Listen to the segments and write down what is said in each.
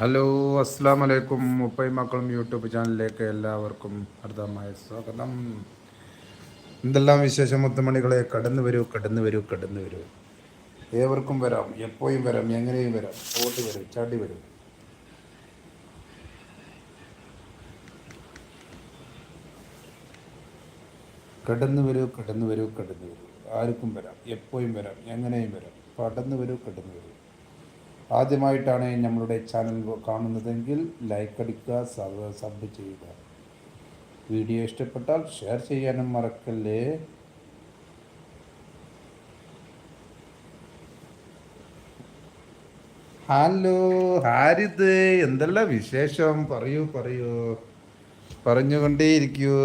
Hello അസ്സാം വലൈക്കും മുപ്പൈ മക്കളും യൂട്യൂബ് ചാനലിലേക്ക് എല്ലാവർക്കും ഹർദമായ സ്വാഗതം. എന്തെല്ലാം വിശേഷം മുത്തുമണികളെ? കടന്നു വരൂ കടന്നു വരൂ കടന്നു വരൂ. ഏവർക്കും വരാം. എപ്പോഴും വരാം. എങ്ങനെയും വരാം. പോട്ട് വരും ചാടി വരും. കടന്നു വരൂ കടന്നു വരൂ കടന്നു വരൂ. ആർക്കും വരാം. എപ്പോഴും വരാം. എങ്ങനെയും വരാം. കടന്നു വരൂ കടന്നു വരൂ. ആദ്യമായിട്ടാണ് നമ്മളുടെ ചാനൽ കാണുന്നതെങ്കിൽ ലൈക്ക് അടിക്കുക സബ് സബ് ചെയ്യുക. വീഡിയോ ഇഷ്ടപ്പെട്ടാൽ ഷെയർ ചെയ്യാനും മറക്കല്ലേ? ഹലോ. ഹാരിത് എന്തെല്ലാം വിശേഷം? പറയൂ പറയൂ. പറഞ്ഞുകൊണ്ടേയിരിക്കൂ.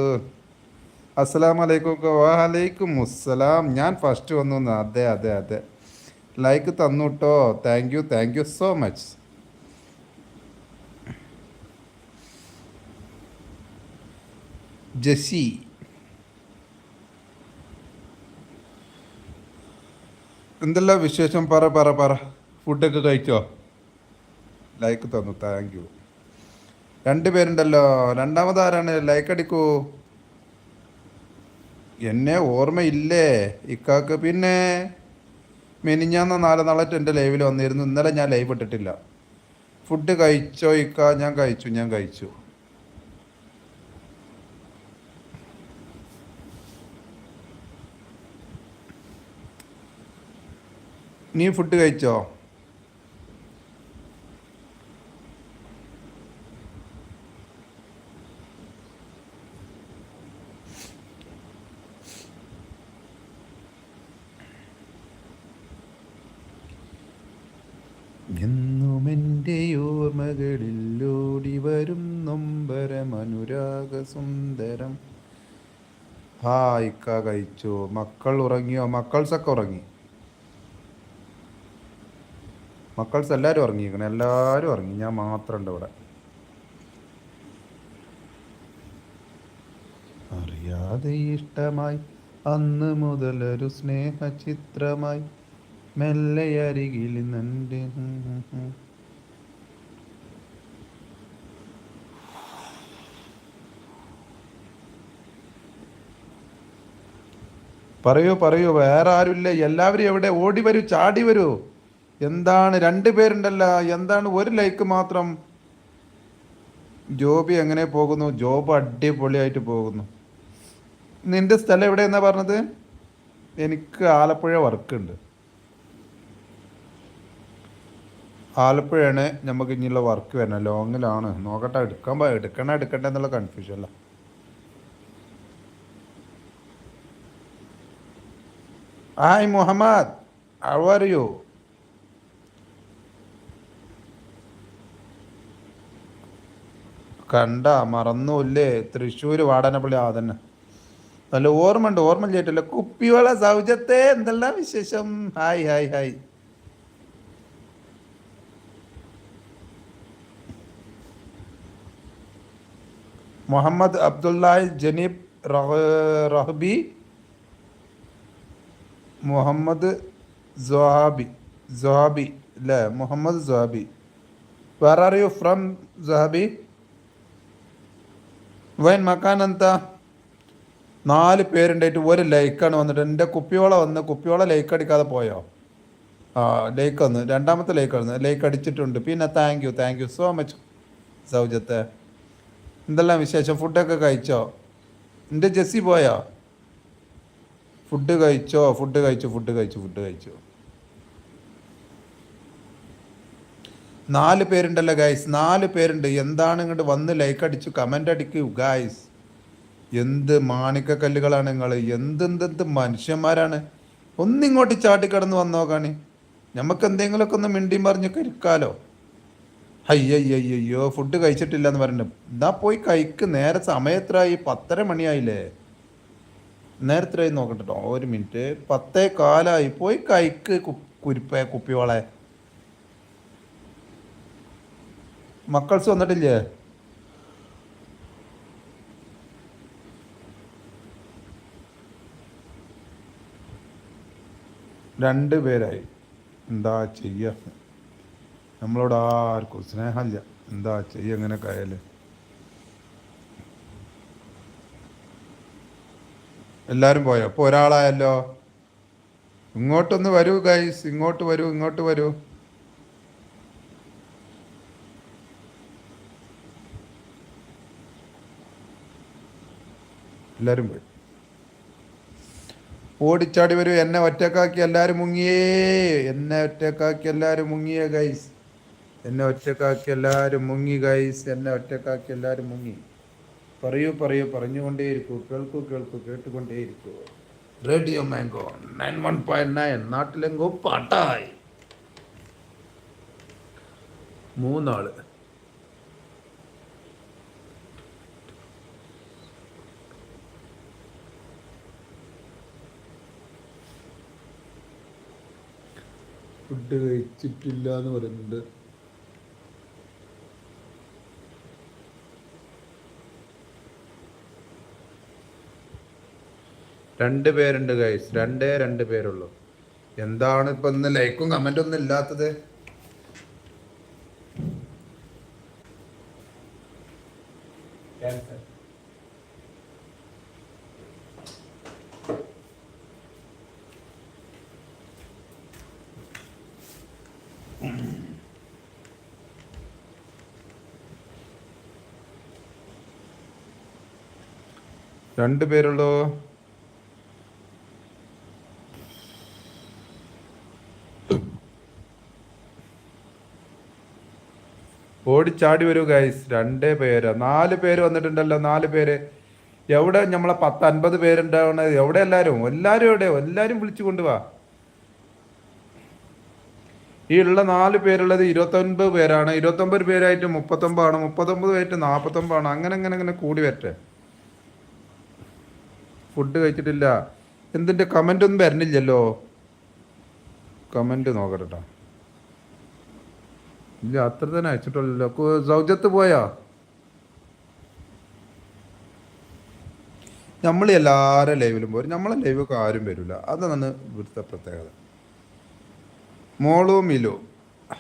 അസ്സലാമലൈക്കും വാലൈക്കും അസ്സലാം ഞാൻ ഫസ്റ്റ് വന്നു. അതെ അതെ അതെ. ലൈക്ക് തന്നു കേട്ടോ thank you thank you so much Jessy എന്തെല്ലാം വിശേഷം? പറ പറ പറ. ഫുഡൊക്കെ കഴിച്ചോ? ലൈക്ക് തന്നു താങ്ക് യു രണ്ട് പേരുണ്ടല്ലോ. രണ്ടാമത് ആരാണ്? ലൈക്ക് അടിക്കൂ. എന്നെ ഓർമ്മയില്ലേ? ഇക്കാക്ക് പിന്നെ. മെനിഞ്ഞാന്ന് നാല് നാളായിട്ട് എന്റെ ലൈവിൽ വന്നിരുന്നു. ഇന്നലെ ഞാൻ ലൈവ് ഇട്ടിട്ടില്ല. ഫുഡ് കഴിച്ചോ ഇക്ക? ഞാൻ കഴിച്ചു ഞാൻ കഴിച്ചു. നീ ഫുഡ് കഴിച്ചോ? എന്നുമെന്റെ ഓർമ്മകളിൽ ഓടി വരും നൊമ്പരം അനുരാഗ സുന്ദരം. ഹായ്ക്ക കഴിച്ചോ? മക്കൾ ഉറങ്ങിയോ? മക്കൾസൊക്കെ ഉറങ്ങി. മക്കൾസ് എല്ലാവരും ഉറങ്ങിയിരിക്കണം. എല്ലാവരും ഉറങ്ങി. ഞാൻ മാത്രം ഉണ്ട് ഇവിടെ. അറിയാതെ ഇഷ്ടമായി അന്ന് മുതലൊരു സ്നേഹചിത്രമായി. മെല്ലെ അരികിൽ നിന്നെ പറയൂ പറയൂ വേറെ ആരുമില്ല എല്ലാവരും എവിടെ? ഓടി വരൂ ചാടി വരൂ. എന്താണ് രണ്ട് പേരുണ്ടല്ല എന്താണ് ഒരു ലൈക്ക് മാത്രം? ജോബി എങ്ങനെ പോകുന്നു? ജോബ് അടിപൊളിയായിട്ട് പോകുന്നു. നിന്റെ സ്ഥലം എവിടെയെന്നാ പറഞ്ഞത്? എനിക്ക് ആലപ്പുഴ വർക്കുണ്ട് ആലപ്പുഴയാണ് നമുക്ക് ഇനിയുള്ള വർക്ക് വരണം ലോങ്ങിലാണ് നോക്കട്ടെ എടുക്കാൻ എടുക്കണ എടുക്കണ്ട എന്നുള്ള confusion hi Muhammad how are you കണ്ട മറന്നൂല്ലേ? തൃശ്ശൂർ വാടനപ്പള്ളി ആ തന്നെ നല്ല ഓർമ്മയുണ്ട് ഓർമ്മ ചെയ്തിട്ടില്ല കുപ്പിവള സൗജത്തെ എന്തെല്ലാം വിശേഷം? Hi hi hi Muhammad Abdullahi Janeeb Rahabi Muhammad Johabi Johabi അല്ലേ Muhammad Johabi where are you from Johabi wine മക്കാൻ എന്താ? നാല് പേരുണ്ടായിട്ട് ഒരു ലൈക്കാണ് വന്നിട്ട്. എന്റെ കുപ്പിയോള വന്ന് കുപ്പിയോള ലൈക്ക് അടിക്കാതെ പോയോ? ആ ലൈക്ക് വന്ന്. രണ്ടാമത്തെ ലൈക്ക് വന്ന് ലൈക്ക് അടിച്ചിട്ടുണ്ട്. പിന്നെ thank you thank you so much സൗജത്തെ. എന്തെല്ലാം വിശേഷം? ഫുഡൊക്കെ കഴിച്ചോ? എന്റെ ജെസ്സി പോയോ? ഫുഡ് കഴിച്ചോ ഫുഡ് കഴിച്ചു ഫുഡ് കഴിച്ചു ഫുഡ് കഴിച്ചു. നാല് പേരുണ്ടല്ലോ ഗായ്സ് നാല് പേരുണ്ട്. എന്താണ് ഇങ്ങോട്ട് വന്ന് ലൈക്ക് അടിച്ചു കമന്റ് അടിക്കൂ ഗായ്സ് എന്ത് മാണിക്കക്കല്ലുകളാണ് നിങ്ങൾ എന്തെന്തെന്ത് മനുഷ്യന്മാരാണ്? ഒന്നിങ്ങോട്ട് ചാട്ടിക്കടന്ന് വന്നോക്കാണി നമുക്ക് എന്തെങ്കിലുമൊക്കെ ഒന്ന് മിണ്ടിയും പറഞ്ഞൊക്കെ ഇരിക്കാലോ. അയ്യയ്യോ ഫുഡ് കഴിച്ചിട്ടില്ല എന്ന് പറഞ്ഞു എന്നാ പോയി കഴിക്ക്. നേരെ സമയത്രായി പത്തര മണിയായില്ലേ. നേരത്തെ നോക്കട്ടോ ഒരു മിനിറ്റ്. പത്തേ കാലായി പോയി കൈക്ക് കുരിപ്പേ കുപ്പിയോളെ മക്കൾസ് വന്നിട്ടില്ലേ? രണ്ട് പേരായി. എന്താ ചെയ്യുക നമ്മളോട് ആർക്കും സ്നേഹമില്ല. എന്താ ചെയ്യ? എങ്ങനെ ആയാലും. എല്ലാവരും പോയോ? അപ്പോൾ ഒരാളായല്ലോ. ഇങ്ങോട്ടൊന്ന് വരൂ ഗൈസ് ഇങ്ങോട്ട് വരൂ ഇങ്ങോട്ട് വരൂ. എല്ലാവരും പോയി. ഓടിച്ചാടി വരൂ. എന്നെ ഒറ്റക്കാക്കി എല്ലാവരും മുങ്ങിയേ. എന്നെ ഒറ്റക്കാക്കി എല്ലാവരും മുങ്ങിയേ ഗൈസ് എന്നെ ഒറ്റക്കാക്കി എല്ലാവരും മുങ്ങി ഗൈസ് എന്നെ ഒറ്റക്കാക്കി എല്ലാവരും മുങ്ങി. പറയൂ പറയൂ പറഞ്ഞുകൊണ്ടേയിരിക്കൂ കേൾക്കൂ കേൾക്കൂ കേട്ടുകൊണ്ടേയിരിക്കൂ. Radio mango nine one point nine നാട്ടിലെങ്കോ പാട്ടായി. മൂന്നാൾ. ഫുഡ് കഴിച്ചിട്ടില്ല എന്ന് പറയുന്നുണ്ട്. രണ്ട് പേരുണ്ട് ഗൈസ് രണ്ടേ രണ്ട് പേരുള്ളൂ. എന്താണ് ഇപ്പൊ ഇന്ന് ലൈക്കും കമന്റും ഒന്നും ഇല്ലാത്തത്? രണ്ട് പേരുള്ളൂ? ഓടിച്ചാടി വരൂ ഗൈസ് രണ്ടേ പേര്. നാല് പേര് വന്നിട്ടുണ്ടല്ലോ നാല് പേര്. എവിടെ? നമ്മളെ പത്ത് അൻപത് പേരുണ്ടാവണത് എവിടെ എല്ലാരും? എല്ലാരും എവിടെ? എല്ലാരും വിളിച്ചു കൊണ്ടുവാ. ഈ ഉള്ള നാല് പേരുള്ളത് ഇരുപത്തൊൻപത് പേരാണ്. ഇരുപത്തൊമ്പത് പേരായിട്ട് മുപ്പത്തൊമ്പതാണ്. മുപ്പത്തൊമ്പത് പേരായിട്ട് നാൽപ്പത്തൊമ്പതാണ് അങ്ങനെ അങ്ങനെ അങ്ങനെ കൂടി വരട്ടെ. ഫുഡ് കഴിച്ചിട്ടില്ല. എന്തിന്റെ കമന്റ് ഒന്നും വരണില്ലല്ലോ. കമന്റ് നോക്കട്ടെ ഇല്ല അത്ര തന്നെ അയച്ചിട്ടുള്ളല്ലോ. സൗജത്ത് പോയാ? നമ്മൾ എല്ലാവരും ലൈവിലും പോരും. നമ്മളെ ലൈവൊക്കെ ആരും വരില്ല അതാണ് ഇവിടുത്തെ പ്രത്യേകത. മോളോ മിലോ.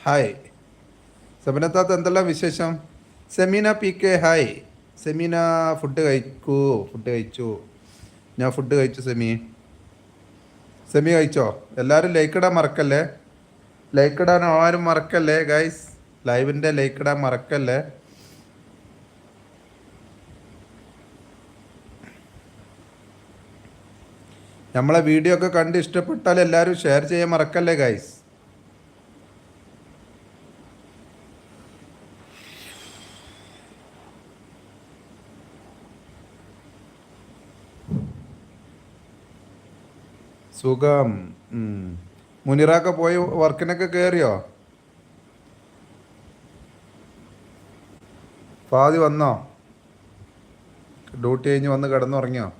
ഹായ് സബനത്താത്ത എന്തെല്ലാം വിശേഷം? Semeena P K hi Semeena food കഴിക്കൂ ഫുഡ് കഴിച്ചു. ഞാൻ ഫുഡ് കഴിച്ചു സെമി. സെമി കഴിച്ചോ? എല്ലാവരും ലൈക്ക് ഇടാൻ മറക്കല്ലേ? ലൈക്ക് ഇടാൻ ആരും മറക്കല്ലേ ഗൈസ് ലൈവിന്റെ ലൈക്ക് ഇടാൻ മറക്കല്ലേ? നമ്മളെ വീഡിയോ ഒക്കെ കണ്ട് ഇഷ്ടപ്പെട്ടാൽ എല്ലാവരും ഷെയർ ചെയ്യാൻ മറക്കല്ലേ ഗൈസ് സുഖം. മുനിറാക്ക പോയി വർക്കിനൊക്കെ കയറിയോ പാതി വന്നോ? ഡ്യൂട്ടി കഴിഞ്ഞ് വന്ന് കിടന്നുറങ്ങിയോ?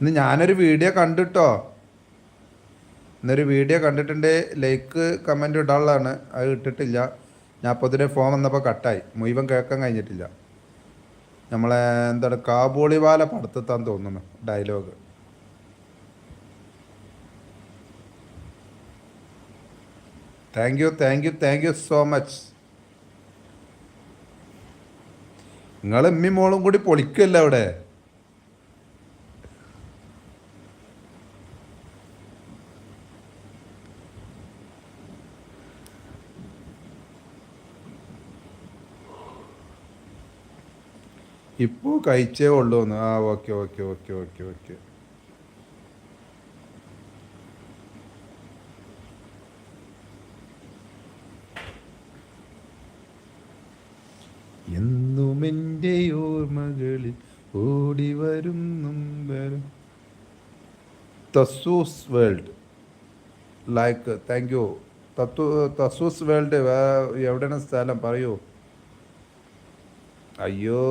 ഇന്ന് ഞാനൊരു വീഡിയോ കണ്ടിട്ടോ? ഇന്നൊരു വീഡിയോ കണ്ടിട്ടുണ്ട്. ലൈക്ക് കമന്റ് ഇടാനുള്ളതാണ്. അത് ഇട്ടിട്ടില്ല. ഞാൻ അപ്പോൾ ഇതിന്റെ ഫോൺ വന്നപ്പോൾ കട്ടായി. മുഴുവൻ കേൾക്കാൻ കഴിഞ്ഞിട്ടില്ല. നമ്മളെ എന്താണ് കാബൂളിവാല പടത്തെത്താൻ തോന്നുന്നു. Dialogue. Thank you thank you thank you so much നിങ്ങൾ എമ്മി മോളും കൂടി പൊളിക്കല്ല അവിടെ? ഇപ്പോൾ കഴിച്ചേ ഉള്ളൂ എന്ന് ആ okay okay okay okay okay എന്നും എന്റെ ഓർമ്മകളിൽ ഓടി വരും തസൂസ് world. Like thank you തത്തു തസൂസ് world എവിടെയാണ് സ്ഥലം? പറയൂ. അയ്യോ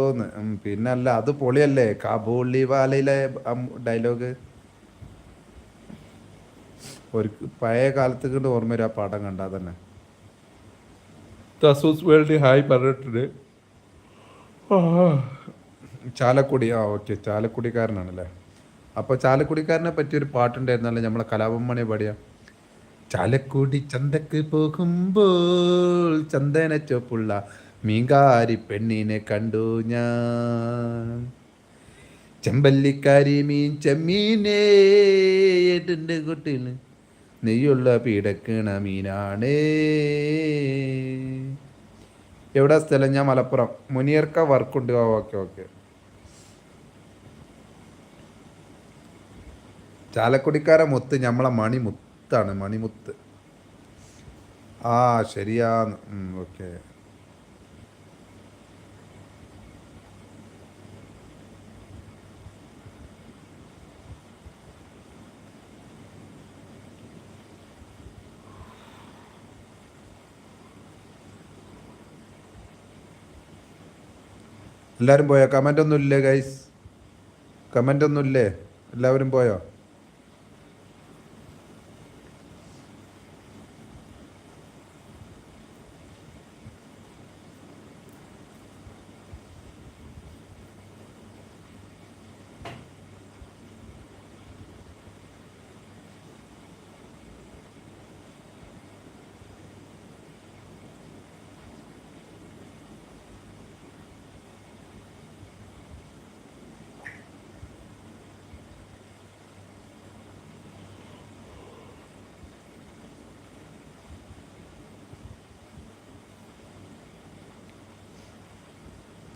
പിന്നല്ല അത് പൊളിയല്ലേ? കാബൂളി വാലയിലെ ഡയലോഗ് ഒരു പഴയ കാലത്ത് കണ്ട് ഓർമ്മ വരും ആ പടം കണ്ടാ തന്നെ. തസൂസ് വേൾഡ് ഹായ് പറഞ്ഞിട്ടുണ്ട്. ചാലക്കുടി ആ ഓക്കെ. ചാലക്കുടിക്കാരനാണല്ലേ? അപ്പോൾ ചാലക്കുടിക്കാരനെ പറ്റിയൊരു പാട്ടുണ്ടായിരുന്നല്ലേ നമ്മളെ കലാപമ്മണി പാടിയ? ചാലക്കുടി ചന്തക്ക് പോകുമ്പോൾ ചന്ദന ചൊപ്പുള്ള മീങ്കാരി പെണ്ണിനെ കണ്ടു ഞാൻ. ചെമ്പല്ലിക്കാരി മീൻ ചെമ്മീനേ കുട്ടിന് നെയ്യുള്ള പീടക്കണ മീനാണ്. എവിടെ സ്ഥലം? ഞാൻ മലപ്പുറം. മുനിയർക്ക വർക്കുണ്ട് ഓക്കെ ഓക്കെ. ചാലക്കുടിക്കാരെ മുത്ത് നമ്മളെ മണിമുത്താണ്. മണിമുത്ത്. ആ ശരിയാന്ന്. ഓക്കെ. എല്ലാവരും പോയോ? കമന്റ് ഒന്നും ഇല്ലേ ഗൈസ് കമന്റ് ഒന്നും ഇല്ലേ? എല്ലാവരും പോയോ?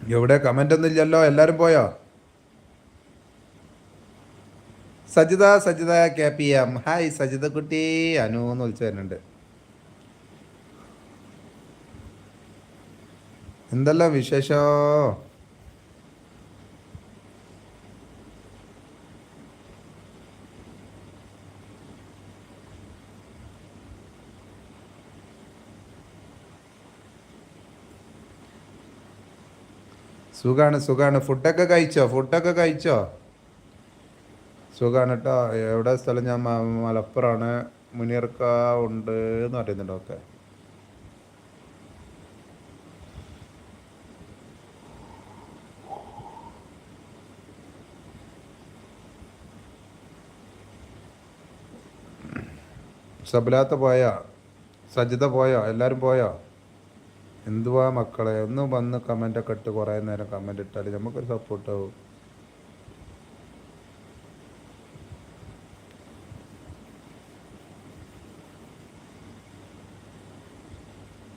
എവിടെ കമന്റ് ഒന്നും ഇല്ലല്ലോ എല്ലാവരും പോയോ? Sajitha Sajitha K P M. Hi Sajitha കുട്ടി. അനു എന്ന് വിളിച്ചു വരുന്നുണ്ട്. എന്തെല്ലാം വിശേഷോ? സുഖാണ് സുഖാണ്. ഫുഡൊക്കെ കഴിച്ചോ? ഫുഡൊക്കെ കഴിച്ചോ? സുഖാണ് കേട്ടോ എവിടെ സ്ഥലം ഞാൻ മലപ്പുറമാണ് മുനിയർക്ക ഉണ്ട് എന്ന് പറയുന്നുണ്ടോ ഓക്കെ സബലാത്ത പോയോ? സജിത പോയോ? എല്ലാവരും പോയോ? എന്തുവാ മക്കളെ? ഒന്ന് വന്ന് കമന്റൊക്കെ ഇട്ട് കുറേ നേരം കമന്റ് ഇട്ടാൽ നമുക്കൊരു സപ്പോർട്ടാവും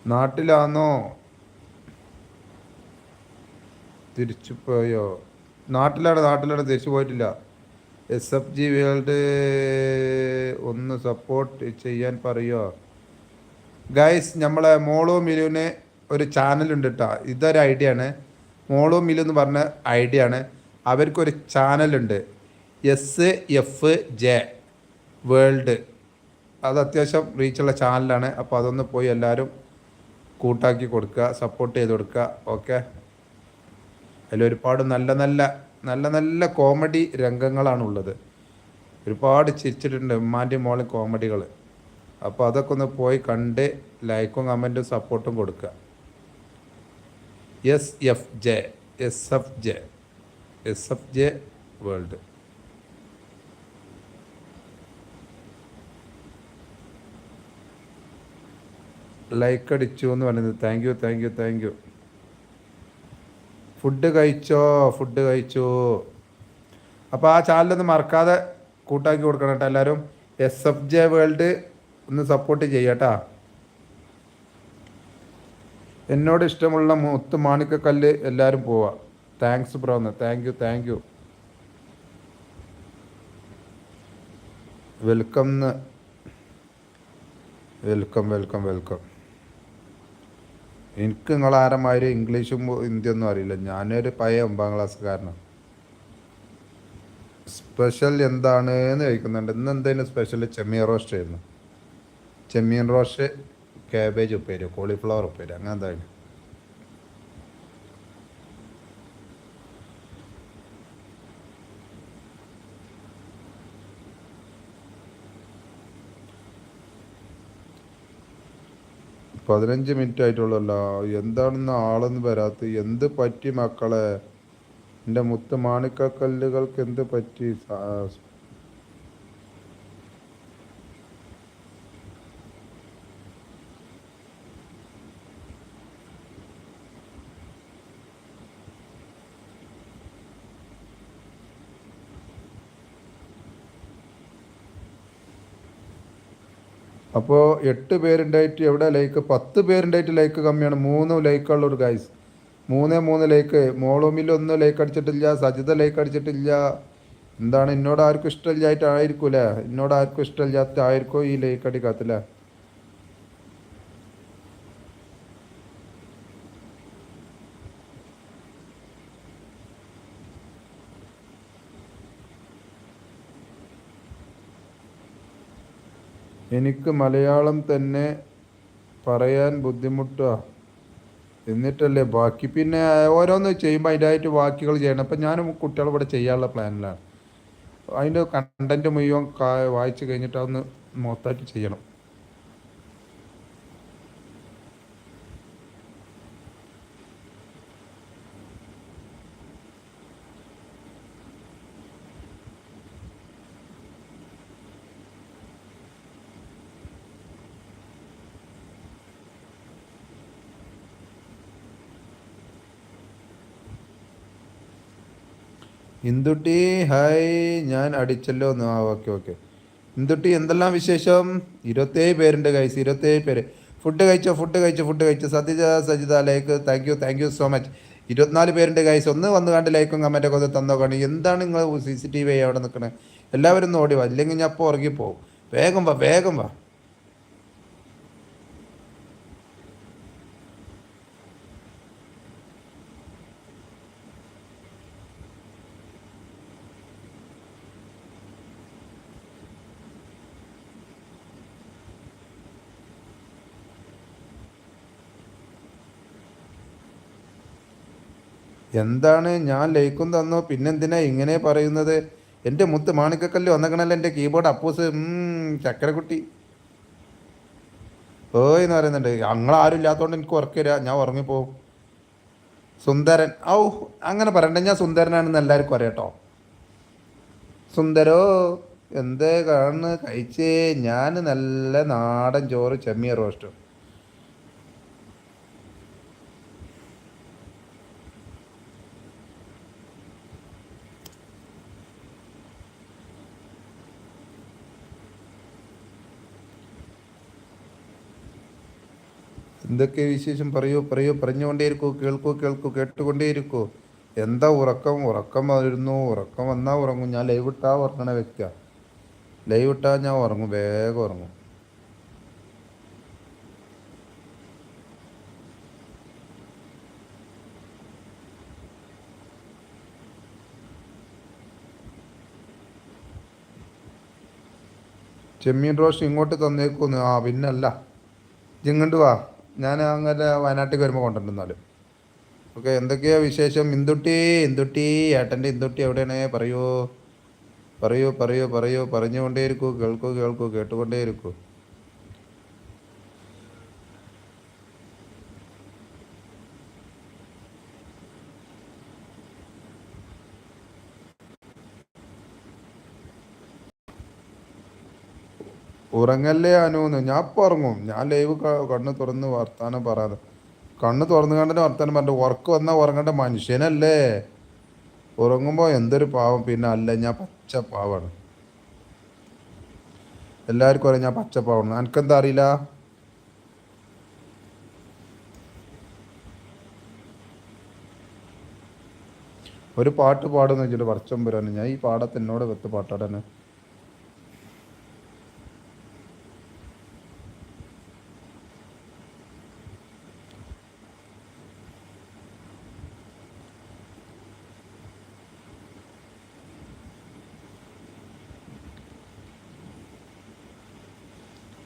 നാട്ടിലാണോ തിരിച്ചു പോയോ? നാട്ടിലാണ്? നാട്ടിലാണ്? തിരിച്ചു പോയിട്ടില്ല. എസ് എഫ് ജി വേൾഡ് ഒന്ന് സപ്പോർട്ട് ചെയ്യാൻ പറയുമോ ഗൈസ് നമ്മളെ മോളോ മിലുവിന് ഒരു ചാനലുണ്ട് കേട്ടോ ഇതൊരു ഐഡിയ ആണ് മോളോ മിലു എന്ന് പറഞ്ഞ ഐഡിയ ആണ് അവർക്കൊരു ചാനലുണ്ട്. S F J world. അത് അത്യാവശ്യം റീച്ചുള്ള ചാനലാണ്. അപ്പോൾ അതൊന്ന് പോയി എല്ലാവരും കൂട്ടാക്കി കൊടുക്കുക സപ്പോർട്ട് ചെയ്ത് കൊടുക്കുക. ഓക്കെ അതിൽ ഒരുപാട് നല്ല നല്ല നല്ല നല്ല കോമഡി രംഗങ്ങളാണുള്ളത്. ഒരുപാട് ചിരിച്ചിട്ടുണ്ട് ഉമ്മാന്റെയും മോളും കോമഡികൾ അപ്പോൾ അതൊക്കെ ഒന്ന് പോയി കണ്ട് ലൈക്കും കമന്റും സപ്പോർട്ടും കൊടുക്കുക. S F J S F J S F J world like അടിച്ചു എന്ന് പറയുന്നത് thank you thank you thank you food കഴിച്ചോ? ഫുഡ് കഴിച്ചു. അപ്പോൾ ആ ചാനലൊന്ന് മറക്കാതെ കൂട്ടാക്കി കൊടുക്കണം കേട്ടോ എല്ലാവരും എസ് എഫ് ജെ വേൾഡ് ഒന്ന് സപ്പോർട്ട് ചെയ്യട്ടാ എന്നോട് ഇഷ്ടമുള്ള മുത്ത് മാണിക്കക്കല്ല് എല്ലാവരും പോവാ. താങ്ക്സ് ബ്രോ എന്ന് thank you thank you welcome welcome welcome welcome എനിക്ക് നിങ്ങൾ ആരമാതിരി ഇംഗ്ലീഷും ഹിന്ദിയൊന്നും അറിയില്ല. ഞാനൊരു പഴയ ഒമ്പതാം ക്ലാസ്സുകാരനാണ് സ്പെഷ്യൽ എന്താണ് എന്ന് ചോദിക്കുന്നുണ്ട്. ഇന്ന് എന്തെങ്കിലും സ്പെഷ്യൽ ചെമ്മീൻ റോസ്റ്റ് ആയിരുന്നു ചെമ്മീൻ റോസ്റ്റ് കാബേജ് ഉപ്പേരി കോളിഫ്ലവർ ഉപ്പേരി അങ്ങനെ എന്തായാലും. പതിനഞ്ച് മിനിറ്റ് ആയിട്ടുള്ളല്ലോ എന്താണെന്ന് ആളൊന്നും വരാത്ത എന്ത് പറ്റി മക്കളെ? എന്റെ മുത്ത് മാണിക്കക്കല്ലുകൾക്ക് എന്ത് പറ്റി? അപ്പോൾ എട്ട് പേരുണ്ടായിട്ട് എവിടെ ലൈക്ക് പത്ത് പേരുണ്ടായിട്ട് ലൈക്ക് കമ്മിയാണ്. മൂന്ന് ലൈക്കുള്ള ഒരു ഗൈസ് മൂന്നേ മൂന്ന് ലൈക്ക് മോളോമിൽ ഒന്ന് ലൈക്ക് അടിച്ചിട്ടില്ല സജിത ലൈക്ക് അടിച്ചിട്ടില്ല. എന്താണ്? എന്നോട് ആർക്കും ഇഷ്ടമില്ലായിട്ടായിരിക്കൂലേ എന്നോട് ആർക്കും ഇഷ്ടമില്ലാത്ത ആയിരിക്കും ഈ ലൈക്ക് അടിക്കാത്തില്ലേ എനിക്ക് മലയാളം തന്നെ പറയാൻ ബുദ്ധിമുട്ടാ. എന്നിട്ടല്ലേ ബാക്കി? പിന്നെ ഓരോന്ന് ചെയ്യുമ്പോൾ അതിന്റെതായിട്ട് വാക്കുകൾ ചെയ്യണം. അപ്പം ഞാനും കുട്ടികൾ ഇവിടെ ചെയ്യാനുള്ള പ്ലാനിലാണ്. അതിന്റെ കണ്ടന്റ് മുഴുവൻ വായിച്ചു വായിച്ച് കഴിഞ്ഞിട്ട് അതൊന്ന് മൊത്തമായിട്ട് ചെയ്യണം. ഇന്ദുട്ടി ഹായ് ഞാൻ അടിച്ചല്ലോ എന്ന്. ആ ഓക്കെ ഓക്കെ. ഇന്ദുട്ടി എന്തെല്ലാം വിശേഷം? ഇരുപത്തേഴ് പേരുണ്ട് കൈസ് ഇരുപത്തേഴ് പേര്. ഫുഡ് കഴിച്ചോ? ഫുഡ് കഴിച്ചോ? ഫുഡ് കഴിച്ചോ? സത്യജ Sajitha like thank you thank you so much ഇരുപത്തിനാല് പേരുണ്ട് കൈസ് ഒന്ന് വന്ന് കണ്ട് ലൈക്കും കമന്റൊക്കെ ഒന്ന് തന്നോക്കാണ്. എന്താണ് നിങ്ങൾ സി സി ടി വി അവിടെ നിൽക്കണേ? എല്ലാവരും ഒന്ന് ഓടി വാ. ഇല്ലെങ്കിൽ ഞാൻ അപ്പോൾ പോകും വേഗം വാ വേഗം വാ. എന്താണ് ഞാൻ ലൈക്കും തന്നു? പിന്നെന്തിനാ ഇങ്ങനെ പറയുന്നത്? എന്റെ മുത്ത് മാണിക്കക്കല്ല് വന്നേക്കണല്ലോ എന്റെ കീബോർഡ് അപ്പൂസ്. ചക്കരക്കുട്ടി. ഓയ് എന്ന് പറയുന്നുണ്ട്. ഞങ്ങളാരും ഇല്ലാത്തതുകൊണ്ട് എനിക്ക് ഉറക്കില്ല ഞാൻ ഉറങ്ങിപ്പോവും. സുന്ദരൻ. ഔ അങ്ങനെ പറയണ്ട. ഞാൻ സുന്ദരനാണെന്ന് എല്ലാവർക്കും അറിയാട്ടോ സുന്ദരോ എന്തേ കാണുന്നു കഴിച്ചേ. ഞാൻ നല്ല നാടൻ ചോറ് ചെമ്മിയ റോസ്റ്റും. എന്തൊക്കെ വിശേഷം പറയൂ പറയൂ പറഞ്ഞുകൊണ്ടേയിരിക്കൂ കേൾക്കോ കേൾക്കൂ കേട്ടുകൊണ്ടേയിരിക്കൂ. എന്താ ഉറക്കം? ഉറക്കം വരുന്നു. ഉറക്കം വന്നാൽ ഉറങ്ങും. ഞാൻ ലൈവ് ഇട്ടാ ഉറങ്ങണ വെക്ക ലൈവ് ഇട്ടാ ഞാൻ ഉറങ്ങും. വേഗം ഉറങ്ങും. ചെമ്മീൻ റോസ്റ്റ് ഇങ്ങോട്ട് തന്നേക്കുന്നു. ആ പിന്നല്ല. ഇങ്ങോട്ട് വാ. ഞാൻ അങ്ങനെ വയനാട്ടിൽ വരുമ്പോൾ കൊണ്ടുവന്നാലും ഓക്കെ എന്തൊക്കെയാ വിശേഷം? ഇന്തുട്ടി ഇന്തുട്ടി ഏട്ടന്റെ ഇന്തുട്ടി എവിടെയാണ്? പറയൂ. പറയൂ പറയൂ പറയൂ. പറഞ്ഞുകൊണ്ടേയിരിക്കൂ കേൾക്കൂ കേൾക്കൂ കേട്ടുകൊണ്ടേയിരിക്കൂ. ഉറങ്ങല്ലേ അനുന്ന് ഞാൻ ഇപ്പം ഉറങ്ങും. ഞാൻ ലൈവ് കണ്ണ് തുറന്ന് വർത്താനം പറയാതെ. കണ്ണ് തുറന്ന് കണ്ടിട്ട് വർത്താനം പറഞ്ഞു ഉറക്ക് വന്നാൽ ഉറങ്ങേണ്ട മനുഷ്യനല്ലേ. ഉറങ്ങുമ്പോൾ എന്തൊരു പാവം. പിന്നെ അല്ല ഞാൻ പച്ച പാവാണ് എല്ലാവർക്കും അറിയാം ഞാൻ പച്ച പാവാണ് എനിക്കെന്താ അറിയില്ല? ഒരു പാട്ട് പാടുന്ന വെച്ചിട്ട് വരാൻ ഞാൻ ഈ പാടത്ത് എന്നോട് വെത്ത് പാട്ടാടാന്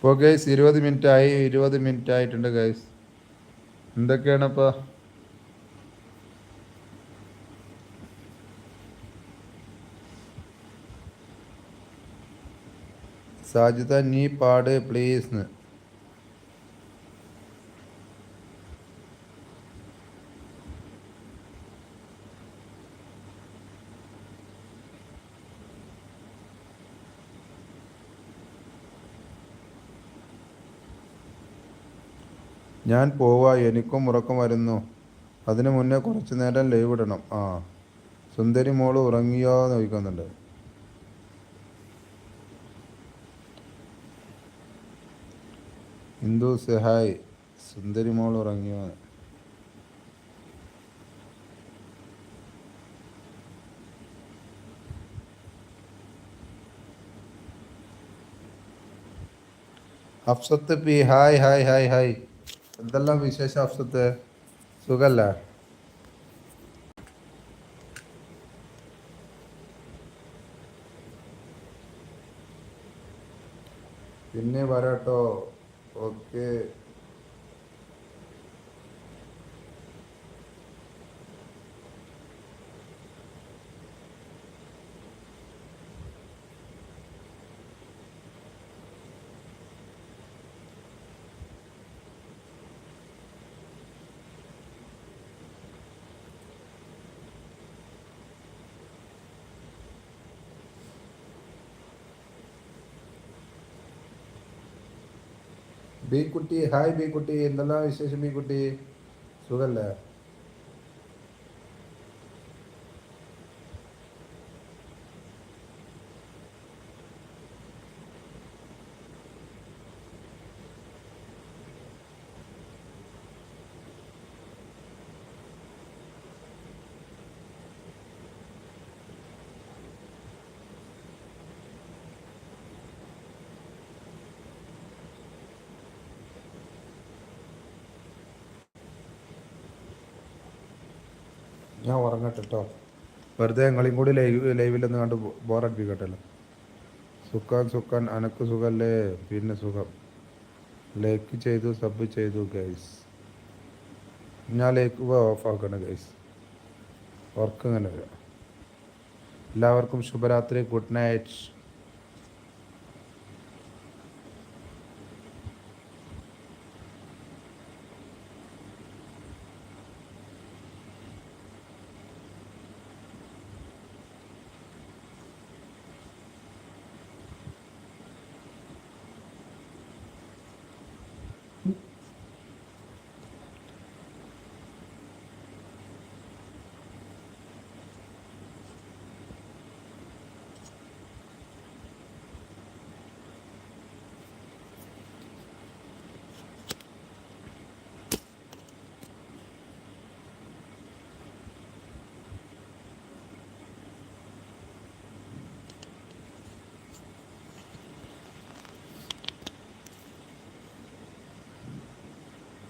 ഇപ്പോൾ ഗൈസ് ഇരുപത് മിനിറ്റ് ആയി ഇരുപത് മിനിറ്റ് ആയിട്ടുണ്ട് ഗൈസ് എന്തൊക്കെയാണ് ഇപ്പോൾ സാജിത നീ പാട് പ്ലീസ് ഞാൻ പോവാ എനിക്കും ഉറക്കം വരുന്നു. അതിനു മുന്നേ കുറച്ച് നേരം ലൈവ് ഇടണം. ആ. സുന്ദരി മോൾ ഉറങ്ങിയോ എന്ന് ചോദിക്കുന്നുണ്ട്. ഹിന്ദു സഹായ് സുന്ദരി മോൾ ഉറങ്ങിയോ Afsath P hi hi hi hi എന്തെല്ലാം വിശേഷം അഫ്സത്ത് സുഖല്ല? പിന്നെ വരാട്ടോ ഓക്കെ. ബി കുട്ടി ഹായ് ബീക്കുട്ടി എന്തെല്ലാം വിശേഷം ബീക്കുട്ടി? സുഖല്ലേ? ഞാൻ ഉറങ്ങട്ടെ കേട്ടോ വെറുതെ ഞങ്ങളെയും കൂടി ലൈവ് ലൈവിലെന്ന് കണ്ട് ബോറടിപ്പിക്കട്ടല്ലോ. സുഖാൻ സുഖാൻ അനക്ക് സുഖല്ലേ? പിന്നെ സുഖം. ലൈക്ക് ചെയ്തു സബ് ചെയ്തു ഗൈസ് ഞാൻ ലൈക്ക് ഓഫ് ആക്കണം ഗൈസ് ഇങ്ങനെ വരാം എല്ലാവർക്കും ശുഭരാത്രി. Good night.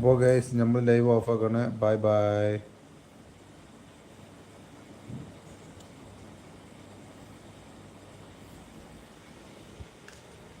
അപ്പോൾ ഗൈസ് നമ്മൾ ലൈവ് ഓഫ് ആക്കണേ. Bye bye